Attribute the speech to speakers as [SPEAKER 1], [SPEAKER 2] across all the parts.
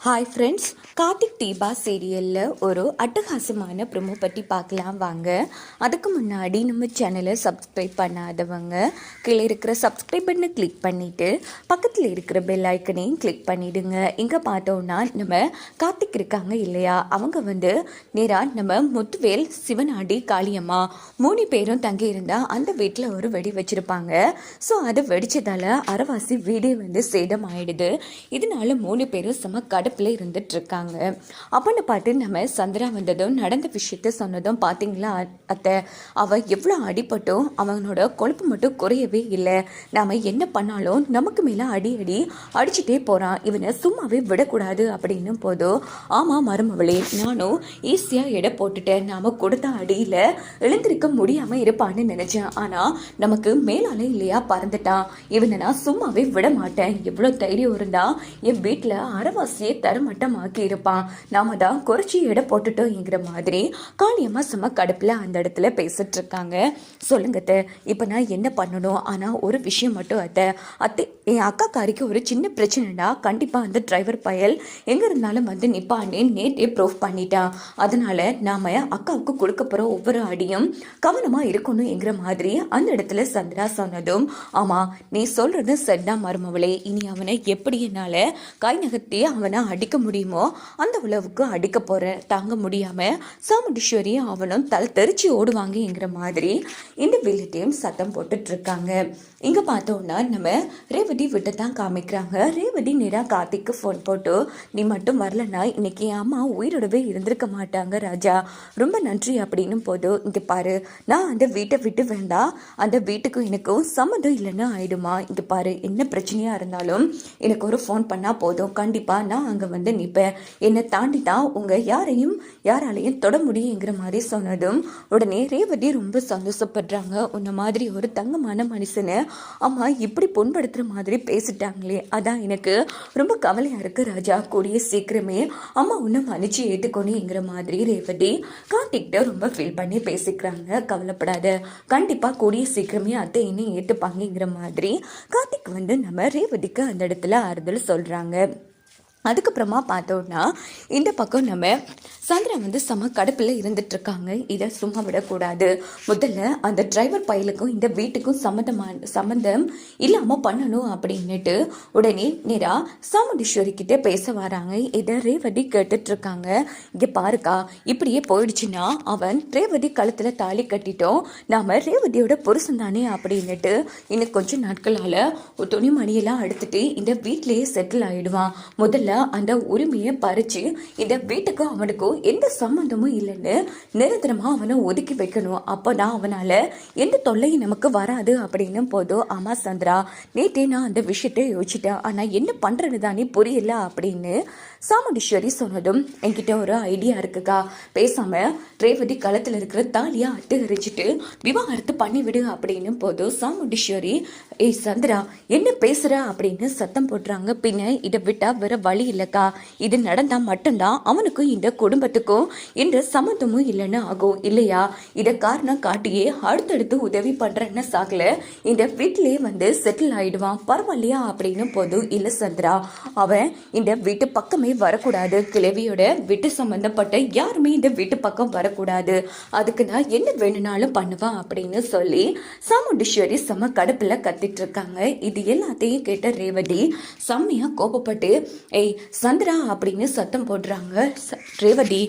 [SPEAKER 1] Hi friends Karthik Deepa சீரியலில் ஒரு அட்டகாசமான ப்ரொமோ பற்றி பார்க்கலாம் வாங்க. அதுக்கு முன்னாடி நம்ம சேனலை சப்ஸ்கிரைப் பண்ணாதவங்க கீழே இருக்கிற சப்ஸ்கிரைப் பண்ணை கிளிக் பண்ணிவிட்டு பக்கத்தில் இருக்கிற பெல் ஐக்கனையும் கிளிக் பண்ணிவிடுங்க இங்கே பார்த்தோன்னா நம்ம கார்த்திக் இருக்காங்க இல்லையா? அவங்க வந்து நேராக நம்ம முத்துவேல் சிவனாடி காளியம்மா மூணு பேரும் தங்கியிருந்தால் அந்த வீட்டில் ஒரு வெடி வச்சுருப்பாங்க. ஸோ அது வெடித்ததால் அரைவாசி வீடே வந்து சேதம் ஆகிடுது இதனால மூணு பேரும் செம கடை இருந்துட்டு இருக்காங்க அப்பன்னு பார்த்து நம்ம சந்திரா வந்ததும் நடந்த விஷயத்த சொன்னதும் பார்த்தீங்களா அத்தை? அவள் எவ்வளோ அடிபட்டும் அவனோட கொழுப்பு மட்டும் குறையவே இல்லை. நாம என்ன பண்ணாலும் நமக்கு மேலே அடி அடி அடிச்சுட்டே போகிறான் இவனை சும்மாவே விடக்கூடாது அப்படின்னும் போதும் ஆமாம் மருமவளே நானும் ஈஸியாக எடை போட்டுட்டேன். நாம கொடுத்த அடியில் எழுந்திருக்க முடியாமல் இருப்பான்னு நினச்சேன். ஆனால் நமக்கு மேலாலே இல்லையா பறந்துட்டான். இவனை நான் சும்மாவே விட மாட்டேன். எவ்வளோ தைரியம் இருந்தால் என் வீட்டில் அரைவாசியை தரமட்டமாக்கி இருப்பான் நாம தான் குறைச்சி எடை போட்டுட்டோங்கிற மாதிரி காளியம்மா சும்மா கடுப்பில் அந்த இடத்துல பேசிட்டு இருக்காங்க சொல்லுங்க அத்தை இப்போ நான் என்ன பண்ணணும்? ஆனால் ஒரு விஷயம் மட்டும் அத்தை. அத்தை என் அக்காக்காரிக்கு ஒரு சின்ன பிரச்சனைடா கண்டிப்பாக அந்த டிரைவர் பயல் எங்கே இருந்தாலும் வந்து நிப்பான்னு நேற்றே ப்ரூஃப் பண்ணிட்டான் அதனால நாம அக்காவுக்கு கொடுக்க போகிற ஒவ்வொரு அடியும் கவனமாக இருக்கணுங்கிற மாதிரி அந்த இடத்துல சந்திரா சொன்னதும் ஆமாம் நீ சொல்கிறது சரிதான் மருமவளே. இனி அவனை எப்படி என்னால் கை நகர்த்தி அவனை அடிக்க முடியுமோ அந்த உழவுக்கு அடிக்க போகிறேன் தாங்க முடியாமல் சாமுண்டீஸ்வரி அவனும் தலை தெரிச்சு ஓடுவாங்கங்கிற மாதிரி இந்த வில்லிட்டையும் சத்தம் போட்டுட்டு இருக்காங்க இங்கே பார்த்தோன்னா நம்ம ரேவதி விட்டு தான் காமிக்கிறாங்க. ரேவதி நேராக கார்த்திக்கு ஃபோன் போட்டு நீ மட்டும் வரலன்னா இன்னைக்கு என் அம்மா உயிரோடவே இருந்திருக்க மாட்டாங்க ராஜா. ரொம்ப நன்றி அப்படின்னு போதும் இங்கே பாரு நான் அந்த வீட்டை விட்டு வேண்டாம் அந்த வீட்டுக்கும் எனக்கும் சம்மந்தம் இல்லைன்னு ஆயிடுமா? இங்கே பாரு என்ன பிரச்சனையாக இருந்தாலும் எனக்கு ஒரு ஃபோன் பண்ணால் போதும். கண்டிப்பாக நான் அங்கே வந்து நிற்பேன் என்னை தாண்டி தான் உங்கள் யாரையும் யாராலையும் தொட முடியுங்கிற மாதிரி சொன்னதும் உடனே ரேவதி ரொம்ப சந்தோஷப்படுறாங்க. உன்ன மாதிரி ஒரு தங்கமான மனுஷனை அம்மா இப்படி புண்படுத்துகிற மாதிரி பேசிட்டாங்களே. அதான் எனக்கு ரொம்ப கவலையாக இருக்குது ராஜா. கூடிய சீக்கிரமே அம்மா உன்னை மன்னிச்சு ஏற்றுக்கணுங்கிற மாதிரி ரேவதி கார்த்திக்கிட்ட ரொம்ப ஃபீல் பண்ணி பேசிக்கிறாங்க. கவலைப்படாத. கண்டிப்பாக கூடிய சீக்கிரமே அத்தை இன்னும் ஏற்றுப்பாங்கங்கிற மாதிரி கார்த்திக் வந்து நம்ம ரேவதிக்கு அந்த இடத்துல ஆறுதல் சொல்கிறாங்க அதுக்கப்புறமா பார்த்தோன்னா இந்த பக்கம் நம்ம சந்திரன் வந்து செம கடுப்பில் இருந்துகிட்ருக்காங்க இதை சும்மா விடக்கூடாது. முதல்ல அந்த டிரைவர் பயலுக்கும் இந்த வீட்டுக்கும் சம்மந்தமான சம்மந்தம் இல்லாமல் பண்ணணும் அப்படின்னுட்டு உடனே நேராக சாமுண்டீஸ்வரிக்கிட்டே பேச வராங்க. இதை ரேவதி கேட்டுட்ருக்காங்க இங்கே பாருக்கா இப்படியே போயிடுச்சுன்னா அவன் ரேவதி கழுத்தில் தாலி கட்டிட்டோம். நாம் ரேவதியோட புருஷன் தானே அப்படின்னுட்டு இன்னும் கொஞ்சம் நாட்களால் துணிமணியெல்லாம் எடுத்துகிட்டு இந்த வீட்டிலேயே செட்டில் ஆகிடுவான் முதல்ல அந்த உரிமையை பறிச்சு இந்த வீட்டுக்கும் அவனுக்கும் எந்த சம்மந்தமும் இல்லைன்னு நிரந்தரமாக அவனை ஒதுக்கி வைக்கணும். அப்போ தான் அவனால் எந்த தொல்லையும் நமக்கு வராது அப்படின்னு போதும் ஆமாம் சந்திரா நேற்றே நான் அந்த விஷயத்தை யோசிச்சிட்டேன். ஆனால் என்ன பண்ணுறது தானே புரியல அப்படின்னு சாமுண்டீஸ்வரி சொன்னதும் என்கிட்ட ஒரு ஐடியா இருக்குக்கா. பேசாமல் ரேவதி களத்தில் இருக்கிற தாலியா அட்டுகரிச்சிட்டு விவாகரத்து பண்ணிவிடு அப்படின்னு போதும் சாமுண்டீஸ்வரி ஏய் சந்திரா என்ன பேசுகிற அப்படின்னு சத்தம் போடுறாங்க. பின்ன இதை விட்டால் வேற வழி இல்லக்கா இது நடந்தா மட்டும்தான் அவனுக்கும் இந்த குடும்பத்துக்கும் இந்த சம்மந்தமும் இல்லைன்னு ஆகும். இல்லையா? இதை காரணம் காட்டியே அடுத்தடுத்து உதவி பண்றேன்னு சாகல இந்த வீட்டிலே வந்து செட்டில் ஆயிடுவான். பரவாயில்லையா அப்படின்னு போதும் இல்ல சந்திரா அவன் இந்த வீட்டு பக்கமே வரக்கூடாது. கிழவியோட வீட்டு சம்பந்தப்பட்ட யாருமே இந்த வீட்டு பக்கம் வரக்கூடாது. அதுக்கு நான் என்ன வேணும்னாலும் பண்ணுவான் அப்படின்னு சொல்லி சாமுண்டீஸ்வரி செம கடுப்புல கத்திட்டு இருக்காங்க. இது எல்லாத்தையும் கேட்ட ரேவதி செம்மையா கோபப்பட்டு ஏய் சந்திரா அப்படின்னு சத்தம் போடுறாங்க. ரேவதி.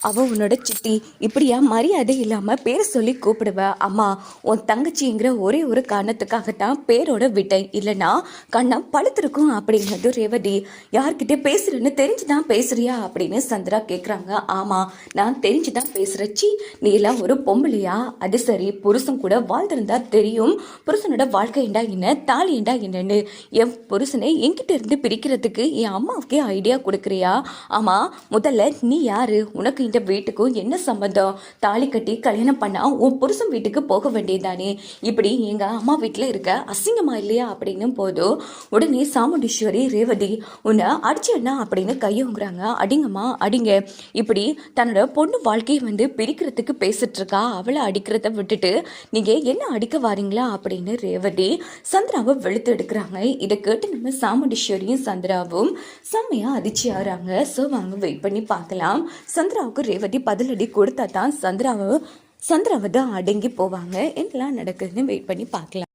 [SPEAKER 1] அவள் உன்னோட சித்தி. இப்படியா மரியாதை இல்லாமல் பேர் சொல்லி கூப்பிடுவ. அம்மா உன் தங்கச்சிங்கிற ஒரே ஒரு காரணத்துக்காகத்தான் பேரோட விட்டேன். இல்லைன்னா கண்ணம் பழுத்திருக்கும் அப்படிங்கிறது ரேவதி. யார்கிட்ட பேசுறேன்னு தெரிஞ்சுதான் பேசுறியா அப்படின்னு சந்திரா கேட்குறாங்க ஆமாம் நான் தெரிஞ்சு தான் பேசுகிறச்சி நீ எல்லாம் ஒரு பொம்பளையா? அது சரி புருஷன் கூட வாழ்ந்திருந்தா தெரியும். புருஷனோட வாழ்க்கைண்டா என்ன? தாலிண்டா என்னன்னு? என் புருஷனை என்கிட்ட இருந்து பிரிக்கிறதுக்கு என் அம்மாவுக்கே ஐடியா கொடுக்குறியா? ஆமாம் முதல்ல நீ யாரு? உனக்கு இந்த வீட்டுக்கும் என்ன சம்மந்தம் தாலி கட்டி கல்யாணம் பண்ணால் உன் புருஷன் வீட்டுக்கு போக வேண்டியதானே இப்படி எங்கள் அம்மா வீட்டில் இருக்க அசிங்கமா இல்லையா அப்படின்னும் போதும் உடனே சாமுண்டீஸ்வரி ரேவதி உன்னை அடிச்சு அண்ணா அப்படின்னு கையோங்குறாங்க அடிங்கம்மா அடிங்க. இப்படி தன்னோட பொண்ணு வாழ்க்கையை வந்து பிரிக்கிறதுக்கு பேசிட்டு இருக்கா. அவளை அடிக்கிறத விட்டுட்டு நீங்க என்ன அடிக்க வாரீங்களா? அப்படின்னு ரேவதி சந்திராவை வெளுத்து எடுக்கிறாங்க. இதை கேட்டு நம்ம சாமுண்டீஸ்வரியும் சந்திராவும் செம்மையா அதிர்ச்சி ஆறாங்க ஸோ வாங்க வெயிட் பண்ணி பார்க்கலாம். சந்திராவுக்கு ரேவதி பதிலடி கொடுத்தா தான் சந்திராவை சந்திராவை தான் அடங்கி போவாங்க. என்னெல்லாம் நடக்குதுன்னு வெயிட் பண்ணி பார்க்கலாம்.